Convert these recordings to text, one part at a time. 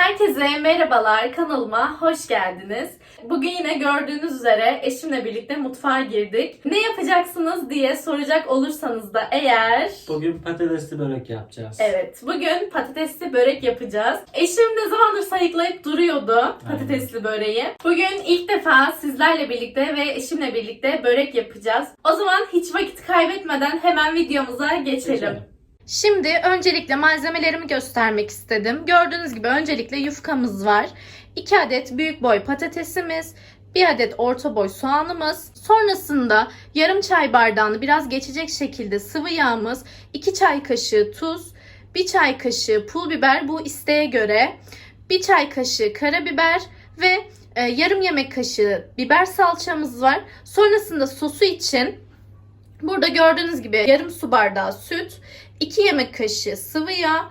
Herkese merhabalar kanalıma hoş geldiniz. Bugün yine gördüğünüz üzere eşimle birlikte mutfağa girdik. Ne yapacaksınız diye soracak olursanız da eğer... Bugün patatesli börek yapacağız. Evet, bugün patatesli börek yapacağız. Eşim ne zamandır sayıklayıp duruyordu patatesli böreği. Bugün ilk defa sizlerle birlikte ve eşimle birlikte börek yapacağız. O zaman hiç vakit kaybetmeden hemen videomuza geçelim. Geçelim. Şimdi öncelikle malzemelerimi göstermek istedim. Gördüğünüz gibi öncelikle yufkamız var. 2 adet büyük boy patatesimiz, 1 adet orta boy soğanımız, sonrasında yarım çay bardağını biraz geçecek şekilde sıvı yağımız, 2 çay kaşığı tuz, 1 çay kaşığı pul biber bu isteğe göre, 1 çay kaşığı karabiber ve e, yarım yemek kaşığı biber salçamız var. Sonrasında sosu için burada gördüğünüz gibi yarım su bardağı süt, 2 yemek kaşığı sıvı yağ,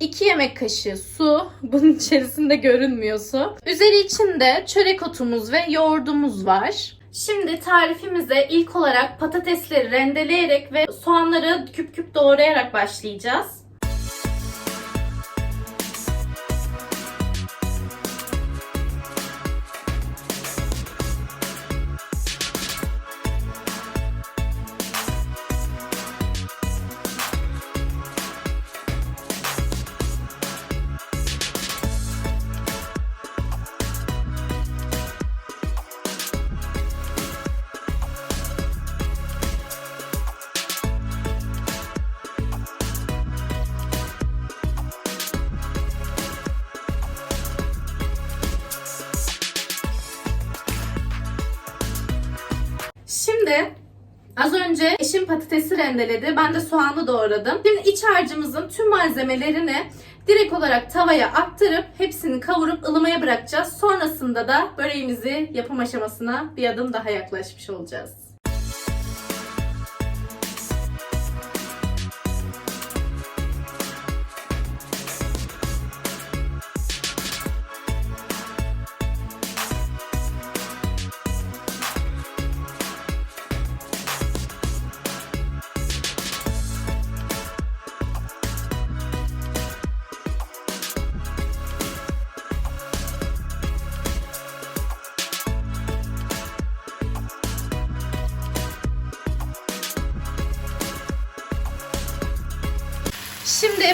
2 yemek kaşığı su. Bunun içerisinde görünmüyor su. Üzeri içinde çörek otumuz ve yoğurdumuz var. Şimdi tarifimize ilk olarak patatesleri rendeleyerek ve soğanları küp küp doğrayarak başlayacağız. Eşim patatesi rendeledi. Ben de soğanı doğradım. Şimdi iç harcımızın tüm malzemelerini direkt olarak tavaya aktarıp hepsini kavurup ılımaya bırakacağız. Sonrasında da böreğimizi yapım aşamasına bir adım daha yaklaşmış olacağız.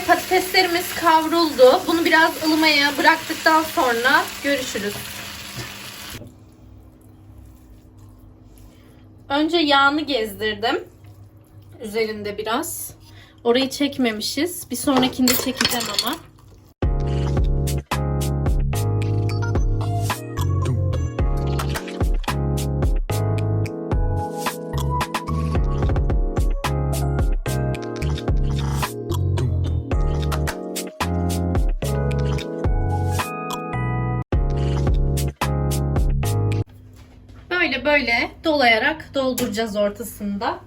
Patateslerimiz kavruldu. Bunu biraz ılımaya bıraktıktan sonra görüşürüz. Önce yağını gezdirdim. Üzerinde biraz. Orayı çekmemişiz. Bir sonrakinde çekeceğim ama. Böyle dolayarak dolduracağız ortasında.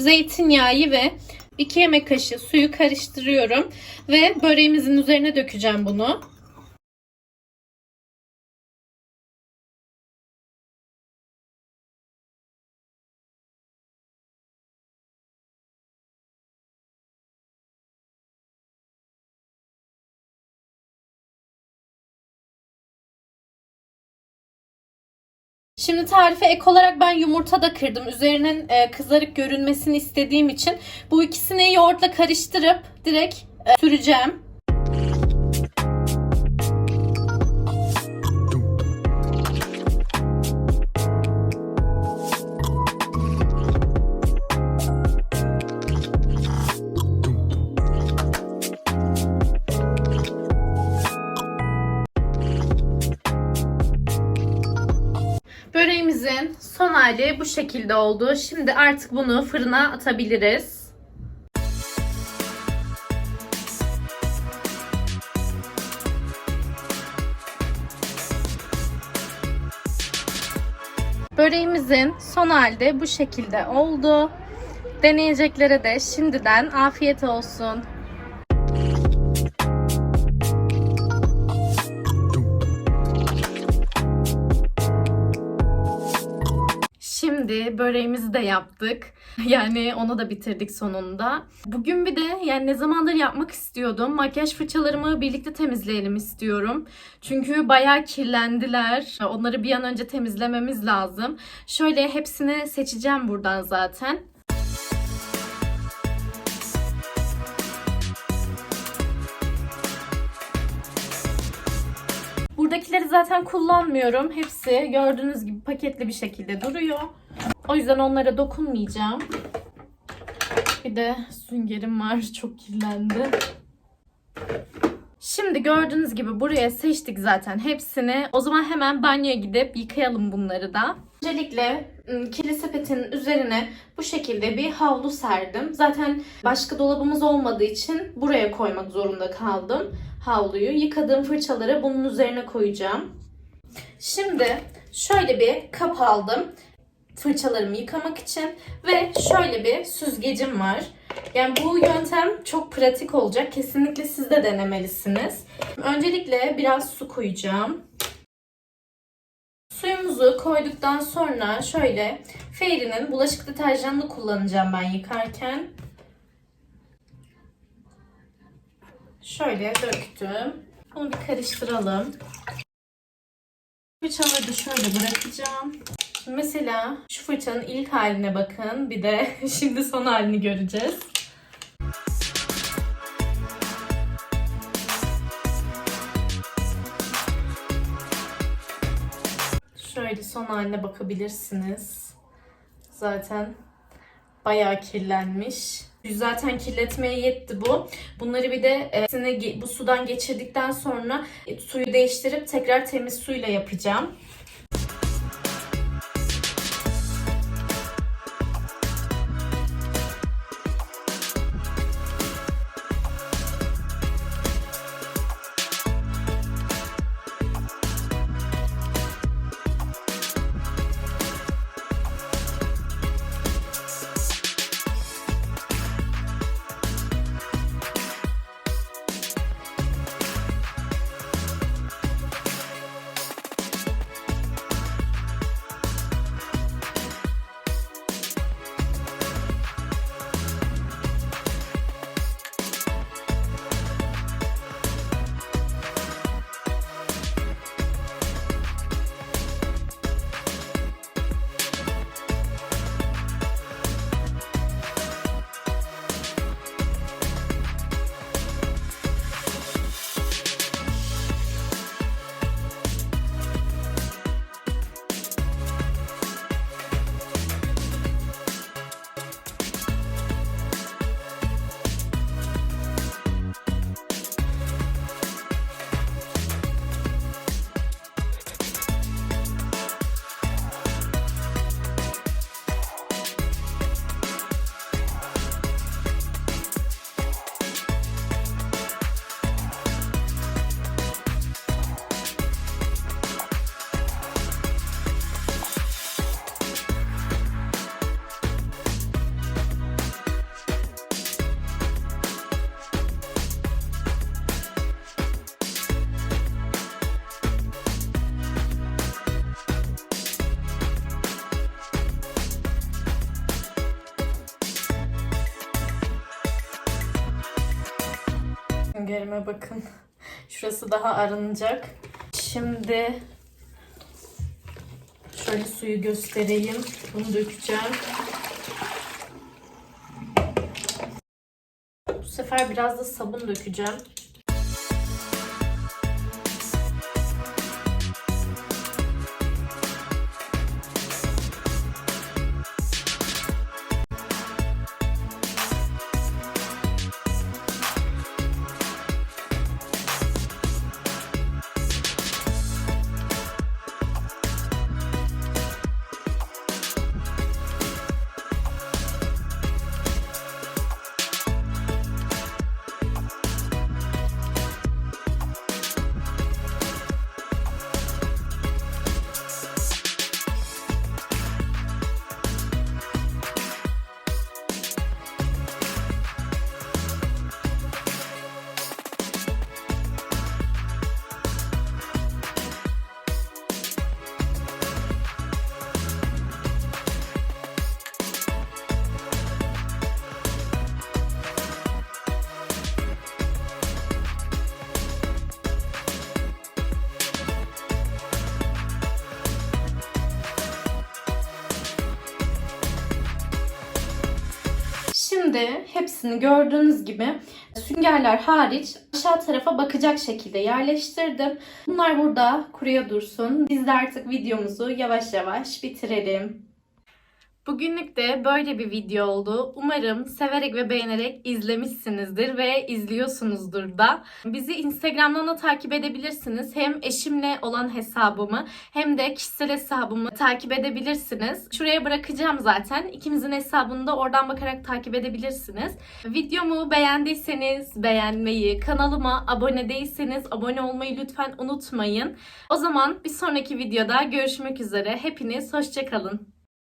Zeytinyağı ve 2 yemek kaşığı suyu karıştırıyorum ve böreğimizin üzerine dökeceğim bunu. Şimdi tarife ek olarak ben yumurta da kırdım. Üzerinin e, kızarık görünmesini istediğim için bu ikisini yoğurtla karıştırıp direkt e, süreceğim. Böreğimizin son hali bu şekilde oldu. Şimdi artık bunu fırına atabiliriz. Böreğimizin son hali de bu şekilde oldu. Deneyeceklere de şimdiden afiyet olsun. Şimdi böreğimizi de yaptık. Yani onu da bitirdik sonunda. Bugün bir de yani ne zamandır yapmak istiyordum. Makyaj fırçalarımı birlikte temizleyelim istiyorum. Çünkü bayağı kirlendiler. Onları bir an önce temizlememiz lazım. Şöyle hepsini seçeceğim buradan zaten. Buradakileri zaten kullanmıyorum. Hepsi gördüğünüz gibi paketli bir şekilde duruyor. O yüzden onlara dokunmayacağım. Bir de süngerim var. Çok kirlendi. Şimdi gördüğünüz gibi buraya seçtik zaten hepsini. O zaman hemen banyoya gidip yıkayalım bunları da. Öncelikle kirli sepetin üzerine bu şekilde bir havlu serdim. Zaten başka dolabımız olmadığı için buraya koymak zorunda kaldım havluyu. Yıkadığım fırçaları bunun üzerine koyacağım. Şimdi şöyle bir kap aldım fırçalarımı yıkamak için ve şöyle bir süzgecim var. Yani bu yöntem çok pratik olacak. Kesinlikle siz de denemelisiniz. Öncelikle biraz su koyacağım. Suyumuzu koyduktan sonra şöyle Fairy'nin bulaşık deterjanını kullanacağım ben yıkarken. Şöyle döktüm. Bunu bir karıştıralım. Fırçaları da şöyle bırakacağım. Mesela şu fırçanın ilk haline bakın. Bir de şimdi son halini göreceğiz. Şöyle son haline bakabilirsiniz. Zaten bayağı kirlenmiş. Zaten kirletmeye yetti bu. Bunları bir de e, bu sudan geçirdikten sonra e, suyu değiştirip tekrar temiz suyla yapacağım. Süngerime bakın. Şurası daha arınacak. Şimdi şöyle suyu göstereyim. Bunu dökeceğim. Bu sefer biraz da sabun dökeceğim. Şimdi hepsini gördüğünüz gibi süngerler hariç aşağı tarafa bakacak şekilde yerleştirdim. Bunlar burada kuruya dursun. Biz de artık videomuzu yavaş yavaş bitirelim. Bugünlük de böyle bir video oldu. Umarım severek ve beğenerek izlemişsinizdir ve izliyorsunuzdur da. Bizi Instagram'dan da takip edebilirsiniz. Hem eşimle olan hesabımı hem de kişisel hesabımı takip edebilirsiniz. Şuraya bırakacağım zaten. İkimizin hesabını da oradan bakarak takip edebilirsiniz. Videomu beğendiyseniz beğenmeyi, kanalıma abone değilseniz abone olmayı lütfen unutmayın. O zaman bir sonraki videoda görüşmek üzere. Hepiniz hoşçakalın.